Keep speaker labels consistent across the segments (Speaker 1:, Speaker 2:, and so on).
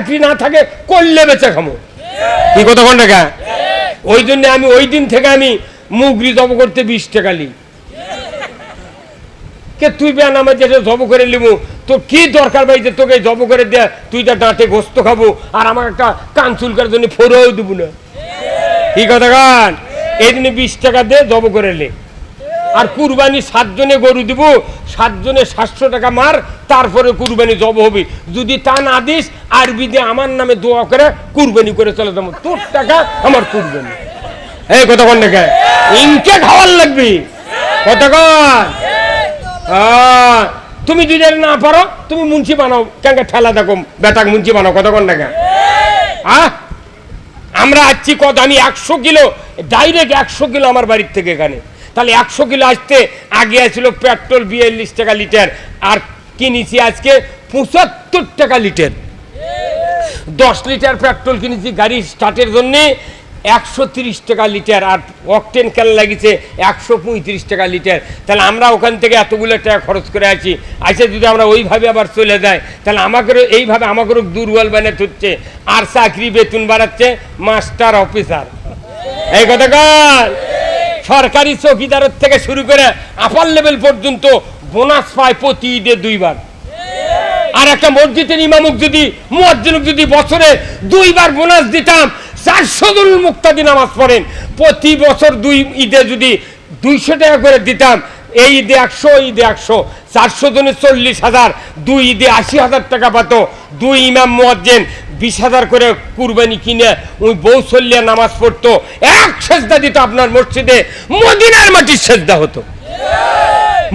Speaker 1: চাকরি না থাকে করলে বেচে খামো। কি কথা কোন টাকা ওই জন্য আমি ওই দিন থেকে আমি মুগরি জব করতে বিশ টাকা লি। কে তুই বেন আমার যেটা জব করে লিমু তো কি দরকার ভাই যে তোকে জব করে দেয়া তুই তা ডাঁটে গোস্ত খাব আর আমার একটা কান চুলকার জন্য ফোরও দেবো না। কি কথা গান এই জন্য বিশ টাকা দে জব করে লে। আর কুরবানি সাতজনে গরু দিব, সাতজনে সাতশো টাকা মার, তারপরে কুরবানি জব হবে। যদি তা না দিস আরবি দিয়ে আমার নামে দোয়া করে কুরবানি করে চলে যাব। তোর টাকা, আমার কুরবানি। এই কথা কন টাকা ইনকে খাওয়ার লাগবে। কথা কন। তুমি যদি না পারো, তুমি মুন্সি বানাও। কেন ঠেলা দেখো, বেটাক মুন্সি বানাও। কথা কন আহ, আমরা আসছি কত? আমি একশো কিলো ডাইরেক্ট একশো কিলো আমার বাড়ির থেকে এখানে। তাহলে একশো কিলো আসতে আগে আসছিল পেট্রোল বিয়াল্লিশ টাকা লিটার, আর কিনেছি আজকে পঁচাত্তর টাকা লিটার। দশ লিটার পেট্রোল কিনেছি গাড়ি স্টার্টের জন্য একশো টাকা লিটার, আর অকটেন কেন লাগিছে একশো টাকা লিটার। তাহলে আমরা ওখান থেকে এতগুলো টাকা খরচ করে আছি। আচ্ছা যদি আমরা ওইভাবে আবার চলে যাই, তাহলে আমাকেও এইভাবে আমাকেও দুর্বল বানাতে হচ্ছে। আর চাকরি বেতন বাড়াচ্ছে, মাস্টার অফিসার। এই কথা সরকারি চৌকিদারের থেকে শুরু করে আপার লেভেল পর্যন্ত বোনাস পায় প্রতি ঈদে দুইবার। আর একটা মসজিদের ইমামুক যদি মুয়াজ্জিনুক যদি বছরে দুইবার বোনাস দিতাম, চারশো জন মুক্তাদি নামাজ পড়েন। প্রতি বছর দুই ঈদে যদি দুইশো টাকা করে দিতাম, এই ঈদে একশো ঈদে একশো। চারশো জনের চল্লিশ হাজার, দুই ঈদে আশি হাজার টাকা পাতো। দুই ইমাম মুয়াজ্জেন বিশ হাজার করে কুরবানি কিনে ওই বউ নামাজ পড়তো। এক সেজদা দিত আপনার মসজিদে, মদিনার মাটির সেজদা হতো।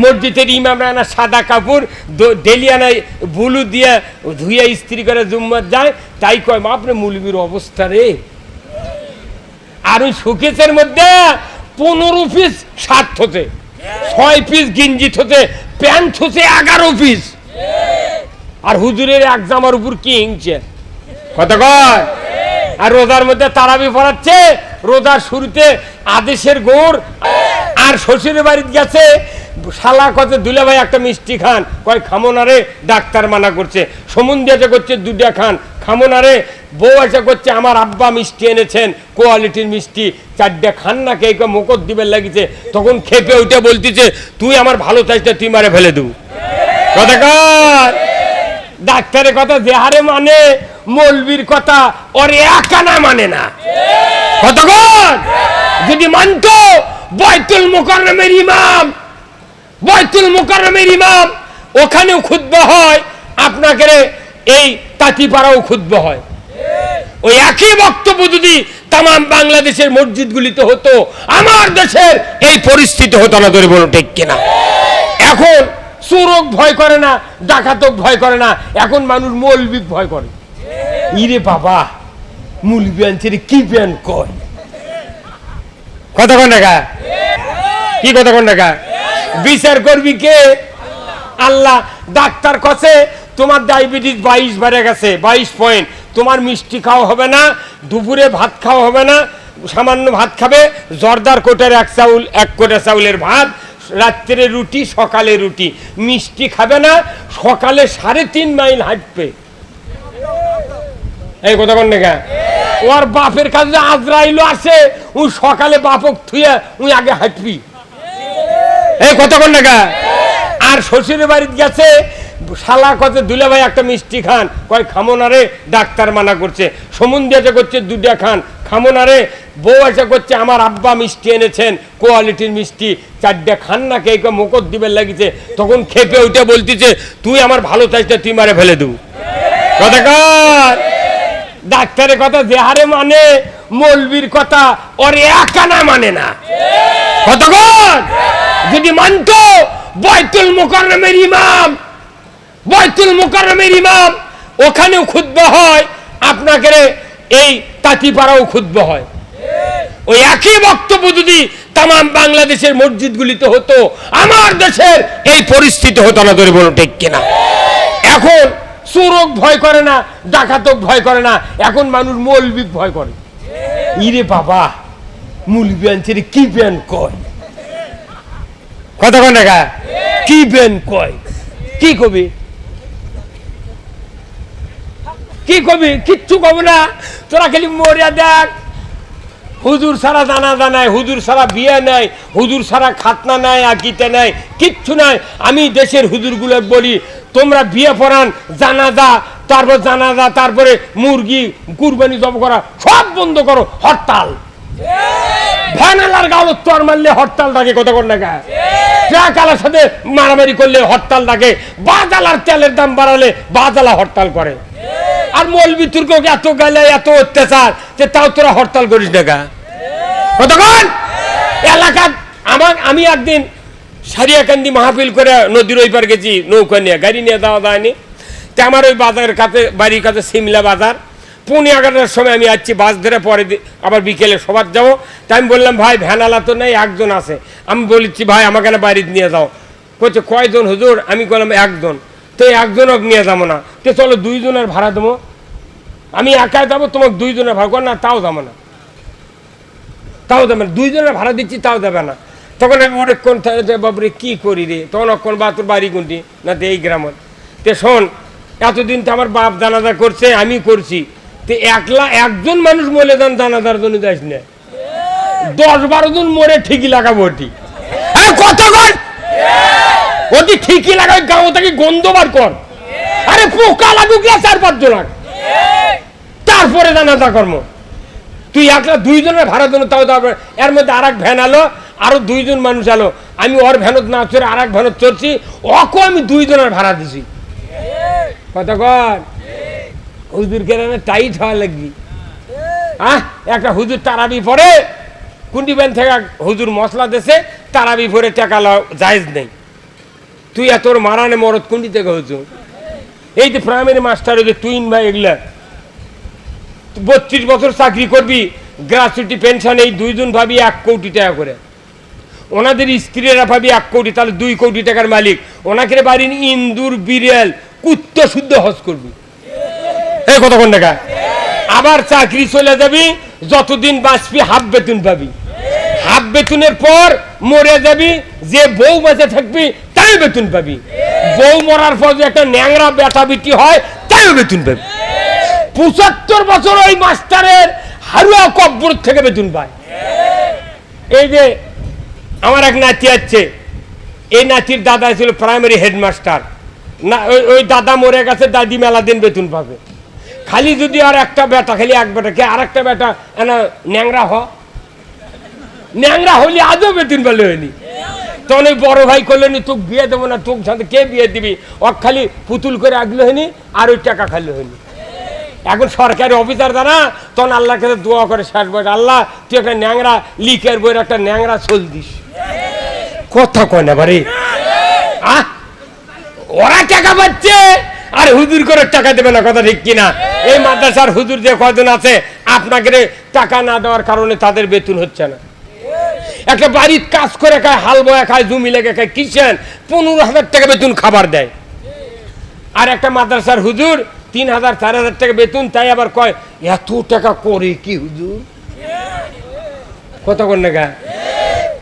Speaker 1: মসজিদের ইমামরা না সাদা কাপড় ডেলিয়ানায় বুলু দিয়ে ধুয়ে ইস্ত্রি করে জুম্মার যায়। তাই কয়, মা আপনি মুলবির অবস্থা রে। আর ওই শোকেসের মধ্যে পনেরো পিস সাত হতে ছয় পিস গিঞ্জি হতে প্যান্ট হতে এগারো পিস আর হুজুরের এক জামার উপর কি ইংছে কত কয়? আর রোজার মধ্যে তারাবি পড়াচ্ছে, রোজার শুরুতে আদেশের গোড় আর শ্বশুরের বাড়িতে গেছে, শালা কত দুলে ভাই একটা মিষ্টি খান। কয়, খামো রে, ডাক্তার মানা করছে। সমুন্দি এসে করছে দুটা খান। খামো রে, বউ এসে করছে, আমার আব্বা মিষ্টি এনেছেন, কোয়ালিটির মিষ্টি, চারটা খান না কে? কে মুকট দিবেন লাগিছে। তখন খেপে উঠে বলতেছে, তুই আমার ভালো চাইছে তুই মারে ফেলে দেবো। কথা কর ডাক্তারের কথা যে হারে মানে মৌলবির কথা ওর একানা মানে না। কতক্ষণ? যদি মানতো বয়তুল মুকাররমের ইমাম বয়তুল মুকাররমের ইমাম, ওখানেও খুদ্া হয়, আপনাকে এই তাঁতিপাড়াও খুদ্া হয়। ওই একই বক্তব্য যদি তাম বাংলাদেশের মসজিদগুলিতে হতো, আমার দেশের এই পরিস্থিতি হতো না, ধরে ঠিক কিনা। এখন চোরক ভয় করে না ডাকাতক ভয় করে না এখন মানুষ মৌলবিক ভয় করে। ইরে বাবা মুলবি আনছে রে, কি প্যান কয়? কোন টাকা কি? কোন টাকা বিচার করবি কে? আল্লাহ ডাক্তার কছে? তোমার ডায়াবেটিস বাইশ বেড়ে গেছে বাইশ পয়েন্ট তোমার মিষ্টি খাওয়া হবে না দুপুরে ভাত খাওয়া হবে না সামান্য ভাত খাবে জর্দার কোটের এক চাউল এক কোটা চাউলের ভাত রাত্রে রুটি, সকালে রুটি। মিষ্টি খাবে না, সকালে সাড়ে তিন মাইল হাঁটবে। এই কথা কোন না ওর বাপের কাছে আজরাইলো আছে, ও সকালে বাপক থুয়ে ওই আগে হাঁটবি। এই কথা কোন না আর শ্বশুরের বাড়িতে গেছে শালা কত দুলে ভাই একটা মিষ্টি খান? কয়, খামো না রে, ডাক্তার মানা করছে। সমুন্দি এসে করছে দুটা খান। খামো না রে, বউ এসে করছে, আমার আব্বা মিষ্টি এনেছেন, কোয়ালিটির মিষ্টি, চারটা খান না কে? মুকট দিবেন লাগিছে। তখন খেপে উঠে বলতেছে, তুই আমার ভালো চাইছে তুই মারে ফেলে দেবো। কথা ডাক্তারের কথা যে হারে মানে মৌলবির কথা ওর একানা মানে না। কতক্ষণ যদি মানতো বয়তুল মুকাররমের ইমাম বয়তুল মুকাররমের ইমাম ওখানেও খুদ্া হয় আপনাকে এই তাঁতিপাড়াও খুদ্া হয়। ওই একই বক্তব্য যদি তাম বাংলাদেশের মসজিদগুলিতে হতো আমার দেশের এই পরিস্থিতি হতো না ধরে বলো ঠিক কিনা। এখন চোরক ভয় করে না ডাকাতক ভয় করে না এখন মানুষ মৌলবিক ভয় করে। ইরে বাবা মুলবি আনছে রে, কি ব্যান কয়? কয় না কি ব্যান কয়? কি কবি? কি কবি? কিচ্ছু কব না। তোরা খালি মরিয়া দেখ। হুজুর সারা দানা দানায় হুজুর সারা বিয়ে নাই, হুজুর সারা খাতনা নাই আকিতে নাই, কিচ্ছু নাই। আমি দেশের হুজুরগুলো বলি, তোমরা বিয়ে পড়ান, জানাজা, তারপর জানাজা, তারপরে মুরগি, কুরবানি জব করা, সব বন্ধ করো, হরতাল। ভ্যানালার গাও তোর মারলে হরতাল থাকে কত কোন টাকা ট্রাকালার সাথে মারামারি করলে হরতাল থাকে বাজালার তেলের দাম বাড়ালে বাজালা হরতাল করে। আর মৌলবি তুর্ক এত গালে এত অত্যাচার যে তাও তোরা হরতাল করিস না গা। কতক্ষণ? এলাকা আমার আমি একদিন সারিয়াকান্দি মাহফিল করে নদীর ওই পার গেছি নৌকা নিয়ে গাড়ি নিয়ে দেওয়া যায়নি। তা আমার ওই বাজারের কাছে বাড়ির কাছে সিমলা বাজার। পৌনে এগারোটার সময় আমি আসছি বাস ধরে পরে আবার বিকেলে সবার যাব। তাই আমি বললাম ভাই ভ্যানালা তো নেই একজন আছে। আমি বলেছি ভাই আমাকে না বাড়িতে নিয়ে যাও। বলছে কয়জন হুজুর? আমি বললাম একজন। তো এই একজনও নিয়ে যাব না। তো চলো দুইজনের ভাড়া দেবো। আমি একাই যাব, তোমাকে দুইজনের ভাড়া কর না, তাও যাব না। তাও দেবে না। দুইজনের ভাড়া দিচ্ছি, তাও দেবে না। তখন আমি অনেকক্ষণ থা- বাবরে কি করি রে? তখন অক্ষণ বা তোর বাড়ি কোনটি না তো এই গ্রামের তে শোন, এতদিন তো আমার বাপ জানাজা করছে, আমি করছি। তো একলা একজন মানুষ মরে যান জানাজার জন্য যাস না। দশ বারো জন মরে ঠিকই লাগাবো ওটি কর ওটি ঠিকই লাগাই, গাঁও থেকে গন্ধ বার কর। আরে, পোকা লাগুক না চার পাঁচ লাগ তারপরে জানাজা কর্ম। তুই একলা দুইজনের ভাড়া দেবো, তাও তারপরে এর মধ্যে আর এক ভ্যান আলো, আরও দুইজন মানুষ আলো। আমি ওর ভ্যানত না চড়ে আর এক ভ্যানত চড়ছি অকো আমি দুইজনের ভাড়া দিছি। কথা কতক্ষণ হুজুর কেরানে টাইট হওয়া লাগবি হ্যাঁ একটা হুজুর তারাবি পরে ব্যান থেকে হুজুর মশলা দেশে তারাবি পরে টাকা জায়েজ নেই। তুই এত ওর মারানে মরদ কুন্ডি থেকে হুজুর এই যে প্রাইমারি মাস্টার ওই তুই ভাই এগুলা, বত্রিশ বছর চাকরি করবি গ্রাচুইটি পেনশন এই দুইজন ভাবি এক কোটি টাকা করে। ওনাদের স্ত্রীরা ভাবি এক কোটি, তাহলে দুই কোটি টাকার মালিক। ওনাকে বাড়ির ইন্দুর, বিড়াল, কুত্ত শুদ্ধ হজ করবি। এই কতক্ষণ টাকা আবার চাকরি চলে যাবি, যতদিন বাঁচবি, হাফ বেতন পাবি। হাফ বেতনের পর মরে যাবি, যে বউ বেঁচে থাকবি, তাই বেতন পাবি। বউ মরার পর যে একটা ন্যাংরা বেটা বিটি হয়, তাইও বেতন পাবি। পঁচাত্তর বছর ওই মাস্টারের হারুয়া কব্বর থেকে বেতন পায়। এই যে আমার এক নাতি আছে, এই নাতির দাদা ছিল প্রাইমারি হেডমাস্টার না, ওই ওই দাদা মরে গেছে, দাদি মেলা দিন বেতন পাবে। খালি যদি আর একটা বেটা, খালি এক বেটা কে আর একটা বেটা ন্যাংরা হ। ন্যাংরা হলে আজও বেতন পেলে হয়নি। তখন ওই বড় ভাই করলেন তোকে বিয়ে দেবো না, তোকে সাথে কে বিয়ে দিবি? ও খালি পুতুল করে আগলে হয়নি, আর ওই টাকা খালি হয়নি। এখন সরকারি অফিসার দ্বারা তখন আল্লাহর কাছে দোয়া করে শেষ বই আল্লাহ, তুই একটা ন্যাংরা লিখের বইয়ের একটা ন্যাংরা চল দিস। কথা কয় না বারে ওরা টাকা পাচ্ছে, আর হুজুর করে টাকা দেবে না, কথা ঠিক কিনা? এই মাদ্রাসার হুজুর যে কজন আছে, আপনাকে টাকা না দেওয়ার কারণে তাদের বেতন হচ্ছে না। একটা বাড়ির কাজ করে খায়, হাল বয়া খায়, জমি লেগে খায় কিষেন পনেরো হাজার টাকা বেতন খাবার দেয়। আর একটা মাদ্রাসার হুজুর, তিন হাজার, চার হাজার টাকা বেতন, তাই আবার কয়, এত টাকা করে কি হুজুর? কত কোন টাকা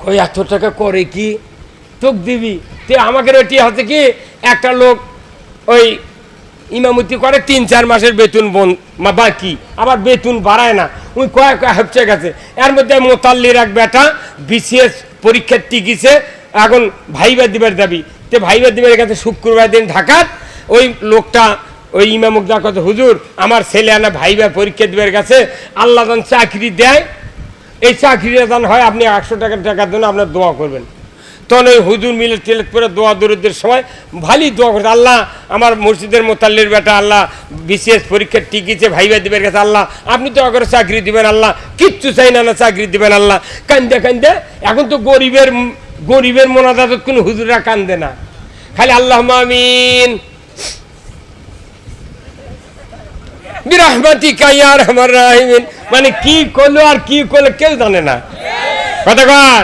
Speaker 1: কই এত টাকা করে কি? তোক দিবি। তে আমাকে ওটি হচ্ছে কি, একটা লোক ওই ইমামতি করে, তিন, চার মাসের বেতন বন বাকি। আবার বেতন বাড়ায় না। ওই কয়েক হচ্ছে গেছে। এর মধ্যে মোতাল্লির এক বেটা। বিসিএস পরীক্ষার টিকিছে, এখন ভাইবা দিবার দাবি। তে ভাইবা দিবার কাছে শুক্রবার দিন ঢাকার ওই লোকটা, ওই ইমামুক যা কথা হুজুর, আমার ছেলে আনা ভাইবা পরীক্ষা দিবার কাছে আল্লাহ চাকরি দেয়। এই চাকরিটা দান হয়, আপনি একশো টাকা টাকার জন্য আপনার দোয়া করবেন। তখন ওই হুজুর মিলে টেলেট করে দোয়া দরিদ্রের সময় ভালোই দোয়া করছে আল্লাহ আমার মসজিদের মোতাল্লির বেটা, আল্লাহ বিশেষ পরীক্ষার টিকিছে, ভাইবা দিবের কাছে, আল্লাহ আপনি দোয়া করে চাকরি দিবেন, আল্লাহ কিচ্ছু চাই না না চাকরি দিবেন, আল্লাহ কান্দে কান্দে, এখন তো গরিবের গরিবের মোনাজাত কোনো হুজুরা কান্দে না। খালি আল্লাহ রাহিমিন। মানে কি করল আর কি করল কেউ জানে না। কতক্ষণ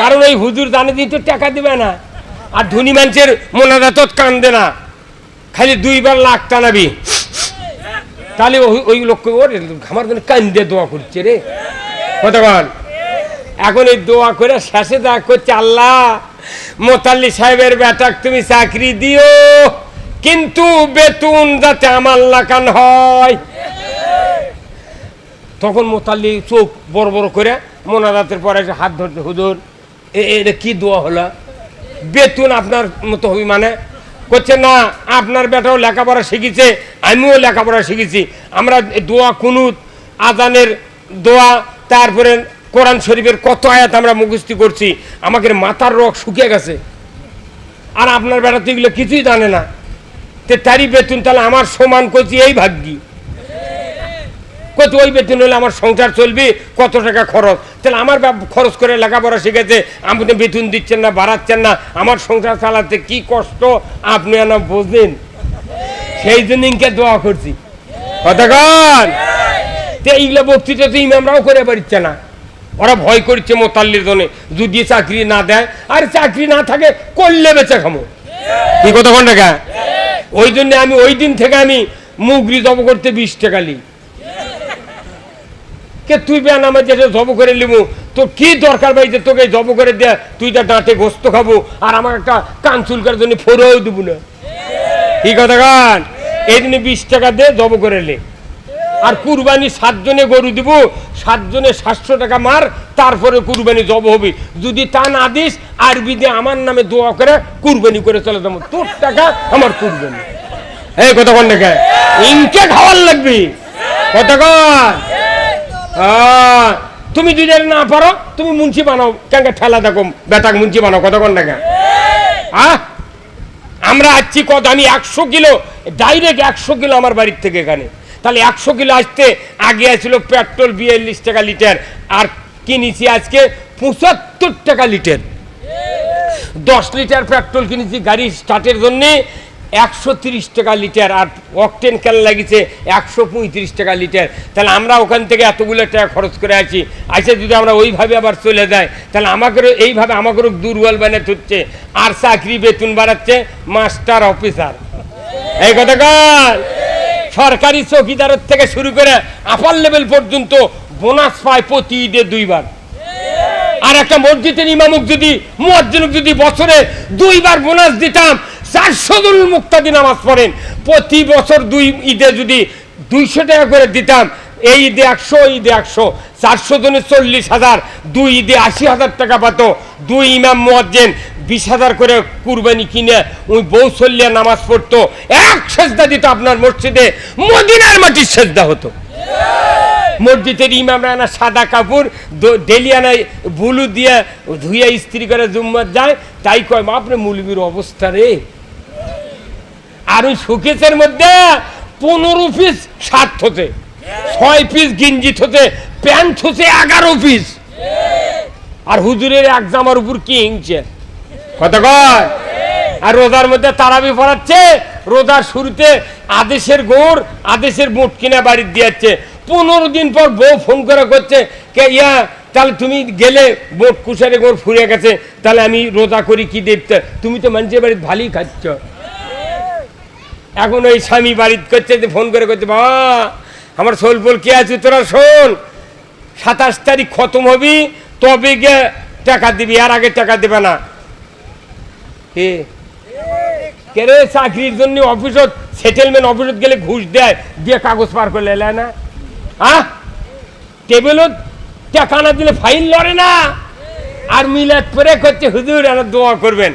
Speaker 1: কারণ ওই হুজুর জানে দিয়ে তো টাকা দিবে না। আর ধনী মানুষের মোনাজাত কান্দে না। খালি দুইবার লাখ টানাবি। তাহলে ওই লোককে ওরে, আমার জন্য কান্দে দোয়া করছে রে। কতক্ষণ এখন এই দোয়া করে শেষে দোয়া করছে, আল্লাহ, মোতাল্লি সাহেবের বেটাক তুমি চাকরি দিও, কিন্তু বেতন যাতে আমার লাগান হয়। তখন মোতাল্লি চোখ বড় বড় করে মোনাজাতের পরে হাত ধরতে হুজুর এটা কি দোয়া হলো? বেতন আপনার মতো হবি মানে? করছে না, আপনার বেটাও লেখাপড়া শিখেছে, আমিও লেখাপড়া শিখেছি। আমরা দোয়া কুনুত, আজানের দোয়া, তারপরে কোরআন শরীফের কত আয়াত আমরা মুখস্থি করছি। আমাকে মাথার রক শুকিয়ে গেছে। আর আপনার বেটা তো এগুলো কিছুই জানে না। তে তারই বেতন তাহলে আমার সমান করছি এই ভাগ্যি। কত ওই বেতন হলে আমার সংসার চলবে? কত টাকা খরচ? তাহলে আমার খরচ করে লেখাপড়া শিখেছে, আপনি বেতন দিচ্ছেন না, বাড়াচ্ছেন না, আমার সংসার চালাতে কি কষ্ট? আপনি না বোঝেন সেই জন্য দোয়া করছি। এইগুলো বক্তৃতা তো ইমামরাও করে পারছে না। ওরা ভয় করছে মোতাল্লির জন্য যদি চাকরি না দেয়, আর চাকরি না থাকে, করলে বেঁচে খামো। কি কতক্ষণ টাকা ওই জন্য আমি, ওই দিন থেকে আমি মুগরি জব করতে বিশ টাকা লি। কে তুই বেন আমার যেটা জব করে লিবু তোর কি দরকার ভাই যে তোকে জব করে দেয়া? তুই যা ডাঁটে গোস্ত খাব আর আমার একটা কান চুলকার জন্য ফোরেও দেবো না। কি কথা গান এই জন্য বিশ টাকা দে জব করে লে আর কুরবানি সাতজনে গরু দিব সাতজনে সাতশো টাকা মার তারপরে কুরবানি জব হবে। যদি তা না দিস আরবি দিয়ে আমার নামে দোয়া করে কুরবানি করে চলে যাব। তোর টাকা আমার কুরবানি। এই কতক্ষণ টাকা ইনকে খাওয়ার লাগবে। কথা আহ, তুমি যদি না পারো, তুমি মুন্সি বানাও কেন ঠেলা দেখো, বেটাক মুন্সি বানাও কতক্ষণ টাকা আহ, আমরা আসছি কত, আমি একশো কিলো ডাইরেক্ট একশো কিলো আমার বাড়ির থেকে এখানে। তাহলে একশো কিলো আসতে আগে আসছিল পেট্রোল বিয়াল্লিশ টাকা লিটার, আর কিনেছি আজকে পঁচাত্তর টাকা লিটার। দশ লিটার পেট্রোল কিনেছি গাড়ি স্টার্টের জন্যে একশো তিরিশ টাকা লিটার আর অকটেন কেন লাগিয়েছে? একশো পঁয়ত্রিশ টাকা লিটার। তাহলে আমরা ওখান থেকে এতগুলো টাকা খরচ করে আছি। আচ্ছা যদি আমরা ওইভাবে আবার চলে যাই, তাহলে আমাকেও এইভাবে আমাকেও দুর্বল বানিয়ে হচ্ছে। আর চাকরি বেতন বাড়াচ্ছে মাস্টার অফিসার। এই কথা সরকারি চৌকিদারের থেকে শুরু করে আপার লেভেল পর্যন্ত বোনাস পায় প্রতি ঈদে দুইবার। আর একটা মসজিদের ইমামুক যদি মুয়াজ্জিনক যদি বছরে দুইবার বোনাস দিতাম চারশো জন মুক্তাদি নামাজ পড়েন। প্রতি বছর দুই ঈদে যদি দুইশো টাকা করে দিতাম, এই ঈদে একশো ঈদে একশো। চারশো জনের চল্লিশ হাজার, দুই ঈদে আশি হাজার টাকা পাত। দুই ইমাম মুয়াজ্জেন বিশ হাজার করে কুরবানি কিনে ওই বউ চল্লিয়া নামাজ পড়তো। এক সেজদা দিত আপনার মসজিদে, মদিনার মাটির সেজদা হতো। মসজিদের ইমামরা না সাদা কাপড় ডেলিয়ানায় বুলু দিয়ে ধুয়ে ইস্ত্রি করে জুম্মার যায়। তাই কয় মা আপনি মুলবির অবস্থা রে। আর ওই শোকেসের মধ্যে পনেরো পিস শার্ট হতে ছয় পিস গিঞ্জি হতে প্যান্ট হতে এগারো পিস আর হুজুরের এক জামার উপর কি ইংছে কত কয়? আর রোজার মধ্যে তারাবি পড়াচ্ছে, রোজার শুরুতে আদেশের গোড় আদেশের বুট কিনে বাড়ির দিয়াচ্ছে পনেরো দিন পর বউ ফোন করে করছে, কে ইয়া, তাহলে তুমি গেলে বোট কুশারে গোড় ফুরে গেছে, তাহলে আমি রোজা করি কি দেখতে তুমি তো মানুষের বাড়িতে ভালোই খাচ্ছ। এখন ওই স্বামী বাড়িতে করছে, যে ফোন করে করছে, বাবা, আমার সোলপোল কে আছে তোরা শোন। সাতাশ তারিখ খতম হবি, তবে গিয়ে টাকা দিবি, আর আগে টাকা দেবে না। কে? চাকরির জন্য অফিসত সেটেলমেন্ট অফিসত গেলে ঘুষ দেয়, দিয়ে কাগজ পার করে এলে না? হ্যাঁ টেবিলত টাকা না দিলে ফাইল লড়ে না। আর মিলাদ পরে করছে, হুজুর আমার দোয়া করবেন।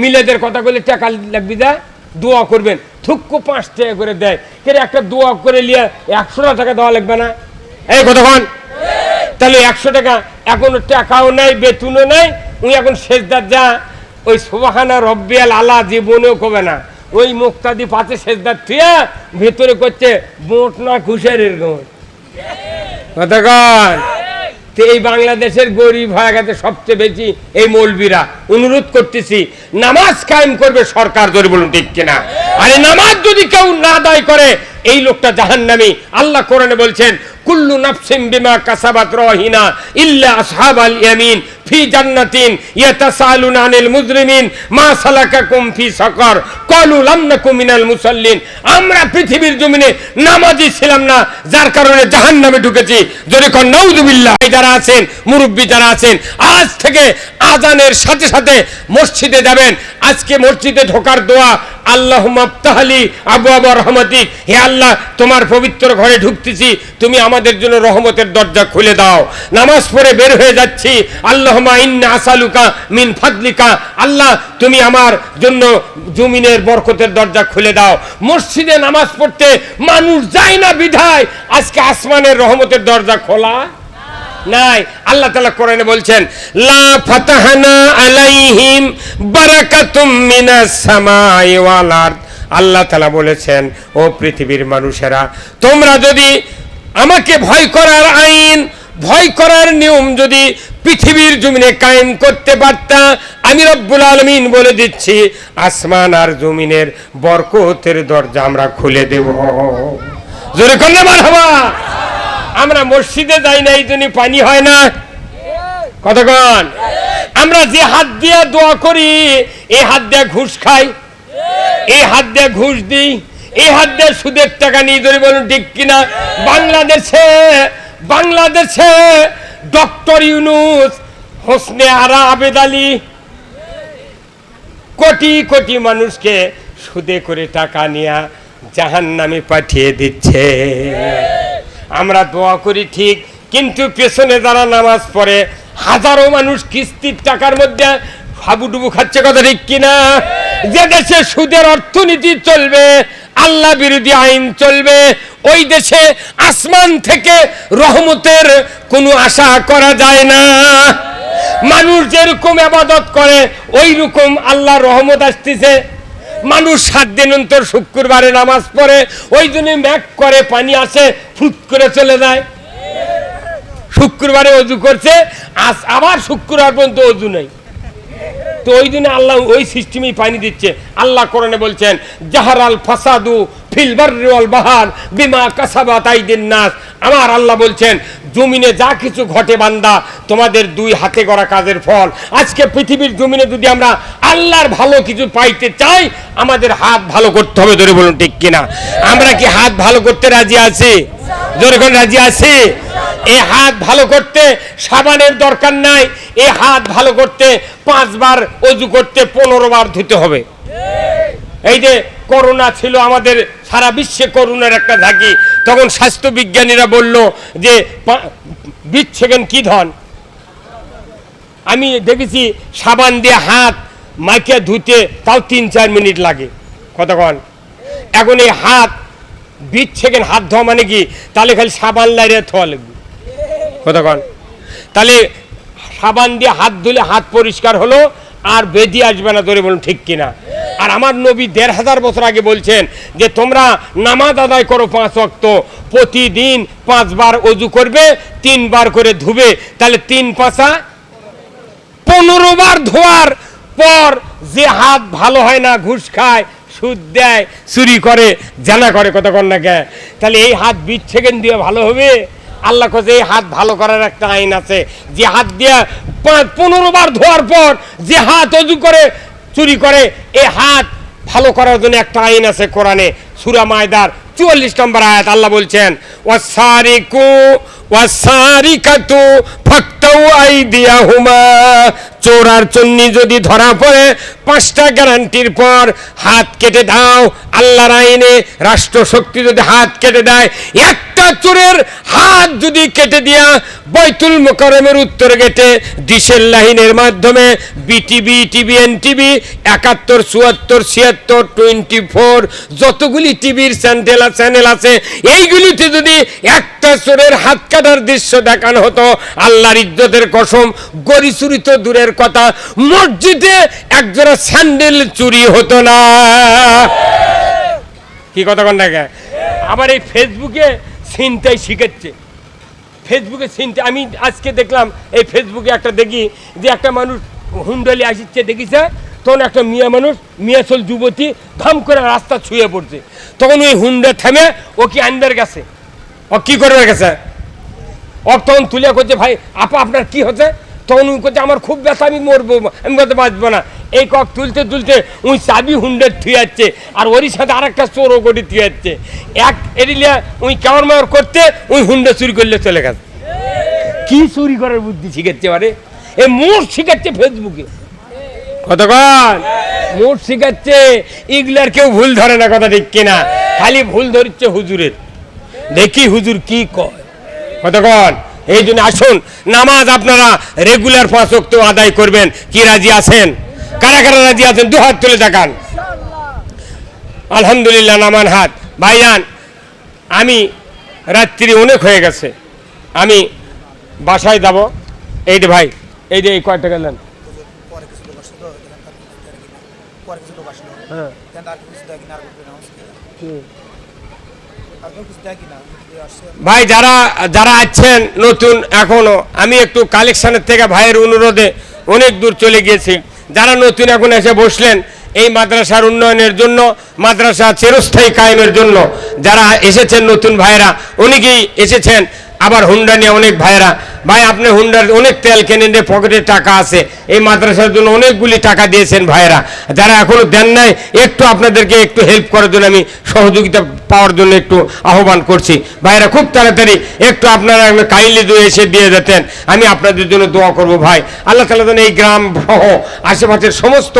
Speaker 1: মিলেদের কথা বলে টাকা লাগবি দা? দোয়া করবেন থুক্কো পাঁচ টাকা করে দেয়। কে রে, একটা দোয়া করে নিয়ে একশো টাকা দেওয়া লাগবে না? এই কতক্ষণ তাহলে একশো টাকা এখন টাকাও নাই বেতনও নাই উনি এখন শেষদার যা। ওই সোবাহানা রব্বিয়াল আলা জীবনেও কবে না। ওই মুক্তাদি পাতে শেষদার থুয়া ভেতরে করছে বোট না খুশারের গোট কতক্ষণ তো এই বাংলাদেশের গরিব হয়ে গেছে সবচেয়ে বেশি, এই মৌলবীরা। অনুরোধ করতেছি, নামাজ কায়েম করবে সরকার ধরে বলুন ঠিক কিনা? আরে নামাজ যদি কেউ না দায় করে, এই লোকটা জাহান্নামী। আল্লাহ কোরআনে বলছেন, কুল্লু নাফসিম বিমা কাসাবাত রহিনা ইল্লা আসহাবাল ইয়ামিন। ফি জান্নাতিন ইয়াতাসালুনা আনিল মুজরিমিন, মা সালাকাকুম ফি সাকার, ক্বালু মিনাল মুসাল্লিন। আমরা পৃথিবীর জমিনে নামাজি ছিলাম না, যার কারণে জাহান্নামে ঢুকেছি। যদি কোন, নাউজুবিল্লাহ যারা আছেন যারা আছেন, আজ থেকে আজানের সাথে সাথে মসজিদে যাবেন। আজকে মসজিদে ঢোকার দোয়া আল্লাহ মাপ্তাহালি আবু আবু হে আল্লাহ, তোমার পবিত্র ঘরে ঢুকতেছি, তুমি আমাদের জন্য রহমতের দরজা খুলে দাও। নামাজ পড়ে বের হয়ে যাচ্ছি, আল্লাহ আল্লাহ, তুমি আমার জন্য জমিনের বরকতের দরজা খুলে দাও। মসজিদে নামাজ পড়তে মানুষ যায় না বিধায়। আজকে আসমানের রহমতের দরজা খোলা? আল্লাহ আল্লাহ তালা বলেছেন, ও পৃথিবীর মানুষেরা, তোমরা যদি আমাকে ভয় করার আইন ভয় করার নিয়ম যদি পৃথিবীর জমিনে কায়েম করতে পারতাম আমি রব্বুল আলমিন বলে দিচ্ছি, আসমান আর জমিনের বরকতের দরজা আমরা খুলে দেব। জোরে আমরা মসজিদে যাই না, এই জন্য পানি হয় না। কতক্ষণ আমরা যে হাত দিয়ে দোয়া করি এই হাত দিয়ে ঘুষ খাই এই হাত দিয়ে ঘুষ দিই এই হাত দিয়ে সুদের টাকা নিয়ে ধরে বলুন ঠিক কিনা, বাংলাদেশে বাংলাদেশে ডক্টর ইউনুস, হোসনে আরা আবেদ আলী, কোটি কোটি মানুষকে সুদে করে টাকা নিয়ে জাহান নামে পাঠিয়ে দিচ্ছে। আমরা দোয়া করি ঠিক, কিন্তু পেছনে যারা নামাজ পড়ে, হাজারো মানুষ কিস্তির টাকার মধ্যে হাবুডুবু খাচ্ছে কথা ঠিক কিনা? যে দেশে সুদের অর্থনীতি চলবে আল্লাহ বিরোধী আইন চলবে। ওই দেশে আসমান থেকে রহমতের কোনো আশা করা যায় না। মানুষ যেরকম আবাদত করে ওই রকম আল্লাহ রহমত আসতেছে। মানুষ সাত দিন অন্তর শুক্রবারে নামাজ পড়ে, ওই জন্য ম্যাক করে, পানি আসে, ফুট করে চলে যায়। শুক্রবারে অজু করছে, আজ আবার শুক্রবার পর্যন্ত অজু নেই। তো ওই দিনে আল্লাহ ওই সিস্টেমেই পানি দিচ্ছে। আল্লাহ কোরআনে বলছেন, জাহারাল ফাসাদু ফিলবার বাহার বিমা কাসাবা তাইদিন নাস। আমার আল্লাহ বলছেন, জমিনে যা কিছু ঘটে বান্দা, তোমাদের দুই হাতে করা কাজের ফল। আজকে পৃথিবীর জমিনে যদি আমরা আল্লাহর ভালো কিছু পাইতে চাই, আমাদের হাত ভালো করতে হবে। ধরে বলুন ঠিক কিনা? আমরা কি হাত ভালো করতে রাজি আছি? জোরে রাজি আছি? এই হাত ভালো করতে সাবানের দরকার নাই, এ হাত ভালো করতে পাঁচবার অজু করতে পনেরো বার ধুতে হবে। এই যে করোনা ছিল আমাদের সারা বিশ্বে করোনার একটা ঝাঁকি, তখন স্বাস্থ্য বিজ্ঞানীরা বলল যে বিশ কি ধন? আমি দেখেছি সাবান দিয়ে হাত মাইকে ধুতে তাও তিন চার মিনিট লাগে। কতক্ষণ এখন এই হাত বিশ হাত ধোয়া মানে কি? তাহলে খালি সাবান লাইরে লাগবে। কতক্ষণ তাহলে সাবান দিয়ে হাত ধুলে হাত পরিষ্কার হলো, আর বেদি আসবে না ধরে বলুন ঠিক কিনা। আর আমার নবী দেড় হাজার বছর আগে বলছেন যে, তোমরা নামাজ আদায় করো পাঁচ অক্ত প্রতিদিন পাঁচবার অজু করবে, তিনবার করে ধুবে। তাহলে তিন পাঁচা পনেরো বার ধোয়ার পর যে হাত ভালো হয় না, ঘুষ খায়, সুদ দেয়, চুরি করে, জানা করে কতক্ষণ না তাহলে এই হাত বিচ্ছেকেন দিয়ে ভালো হবে? আল্লাহ খোঁজে হাত ভালো করার একটা আইন আছে। যে হাত দিয়ে পনেরো বার ধোয়ার পর যে হাত অজু করে, চুরি করে, এ হাত ভালো করার জন্য একটা আইন আছে কোরআনে। সুরা মায়দার চুয়াল্লিশ নম্বর আয়াত আল্লাহ বলছেন ওয়াসারিকু ওয়াসারিকাতু ফাক্তাউ আইদিয়াহুমা চোর আর চন্নি যদি ধরা পড়ে, পাঁচটা গ্যারান্টির পর হাত কেটে দাও, আল্লাহর আইনে রাষ্ট্রশক্তি যদি হাত কেটে দেয়, একটা চোরের হাত যদি কেটে দিয়া বৈতুল মোকরমের উত্তর গেটে, ডিসেল লাইনের মাধ্যমে বিটিভি টিভি এন টিভি একাত্তর, চুয়াত্তর, ছিয়াত্তর টোয়েন্টি ফোর যতগুলি টিভির চ্যানেল চ্যানেল আছে, এইগুলিতে যদি একটা চোরের হাত কাটার দৃশ্য দেখানো হতো, আল্লাহর ইজ্জতের কসম গড়ি চুরি তো দূরের কথা, মসজিদে একজোড়া স্যান্ডেল চুরি হতো না। কি কথা কন দেখে আবার এই ফেসবুকে চিন্তাই শিখাচ্ছে ফেসবুকে চিনতে আমি আজকে দেখলাম, এই ফেসবুকে একটা দেখি যে একটা মানুষ হুন্ডালি আসছে দেখিছে? তখন একটা মিয়া মানুষ, মিয়া চল যুবতী, ধাম করে রাস্তা ছুঁয়ে পড়ছে। তখন ওই হুন্ডা থেমে, ও কি আনবার গেছে? ও কি করবে গেছে? ও তখন তুলে করছে ভাই, আপা, আপনার কি হচ্ছে? তখন উনি করছে আমার খুব ব্যথা, আমি মরবো, আমি বলতে বাঁচবো না। এই কক তুলতে তুলতে উনি চাবি হুন্ডে থুয়ে যাচ্ছে আর ওরই সাথে আর একটা চোরও গড়ি থুয়ে যাচ্ছে এক এরিলিয়া উনি কেমন মার করতে উনি হুন্ডা চুরি করলে চলে গেছে। কি চুরি করার বুদ্ধি শিখাচ্ছে মানে? এ মোট শিখাচ্ছে ফেসবুকে। কতক্ষণ মুঠ শিখাচ্ছে ইগলার কেউ ভুল ধরে না কথা ঠিক কিনা। খালি ভুল ধরছে হুজুরের। দেখি হুজুর কি কয়। কতক্ষণ এই জন্য আসুন নামাজ আপনারা রেগুলার ওয়াক্ত আদায় করবেন। কি রাজি আছেন? কারা কারা রাজি আছেন? দু হাত তুলে দেখান আলহামদুলিল্লাহ নামান হাত। ভাইজান আমি রাত্রি অনেক হয়ে গেছে। আমি বাসায় যাব। এই যে ভাই এই যে এই কয় টাকা নেন
Speaker 2: পরে কিছু লোক আসলো এখানে তার কিছু দেয় কিনা পরে কিছু লোক আসলো
Speaker 1: হ্যাঁ
Speaker 2: কিনা কিনা
Speaker 1: ভাই, যারা যারা আছেন নতুন এখনও, আমি একটু কালেকশনের থেকে ভাইয়ের অনুরোধে অনেক দূর চলে গিয়েছি। যারা নতুন এখন এসে বসলেন এই মাদ্রাসার উন্নয়নের জন্য, মাদ্রাসা চিরস্থায়ী কায়েমের জন্য, যারা এসেছেন নতুন ভাইয়েরা, অনেকেই এসেছেন, আবার হুন্ডা নিয়ে অনেক ভাইয়েরা। ভাই, আপনি হুন্ডার অনেক তেল কেনেন যে পকেটে টাকা আছে, এই মাদ্রাসার জন্য অনেকগুলি টাকা দিয়েছেন ভাইয়েরা। যারা এখনও দেন নাই, একটু আপনাদেরকে একটু হেল্প করার জন্য আমি সহযোগিতা পাওয়ার জন্য একটু আহ্বান করছি। ভাইয়েরা খুব তাড়াতাড়ি একটু আপনারা কাইন্ডলি দিয়ে এসে দিয়ে যেতেন। আমি আপনাদের জন্য দোয়া করব ভাই। আল্লাহ তালা যেন এই গ্রাম সহ আশেপাশের সমস্ত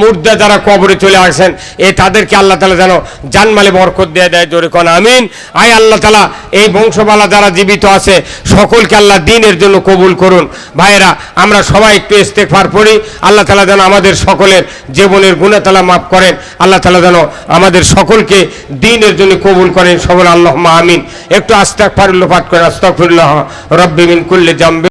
Speaker 1: মুর্দা যারা কবরে চলে আসেন, এ তাদেরকে আল্লাহ তালা যেন জানমালে বরকত দিয়ে দেয় জোরে কন, আমিন। আয় আল্লাহ তালা এই বংশবালা যারা জীবিত আছে, সকলকে আল্লাহ দিনের জন্য কবুল করুন। ভাইয়েরা আমরা সবাই একটু ইস্তেকফার পড়ি। আল্লাহ তালা যেন আমাদের সকলের জীবনের গুণাতালা মাফ করেন। আল্লাহ তালা যেন আমাদের সকলকে দিনের জন্য কবুল করেন সবর আল্লাহ আমিন। একটু আস্তাক ফারুল্লাহ পাঠ করে আস্তাক ফিরুল্লাহ রব্বিমিন করলে জাম্বে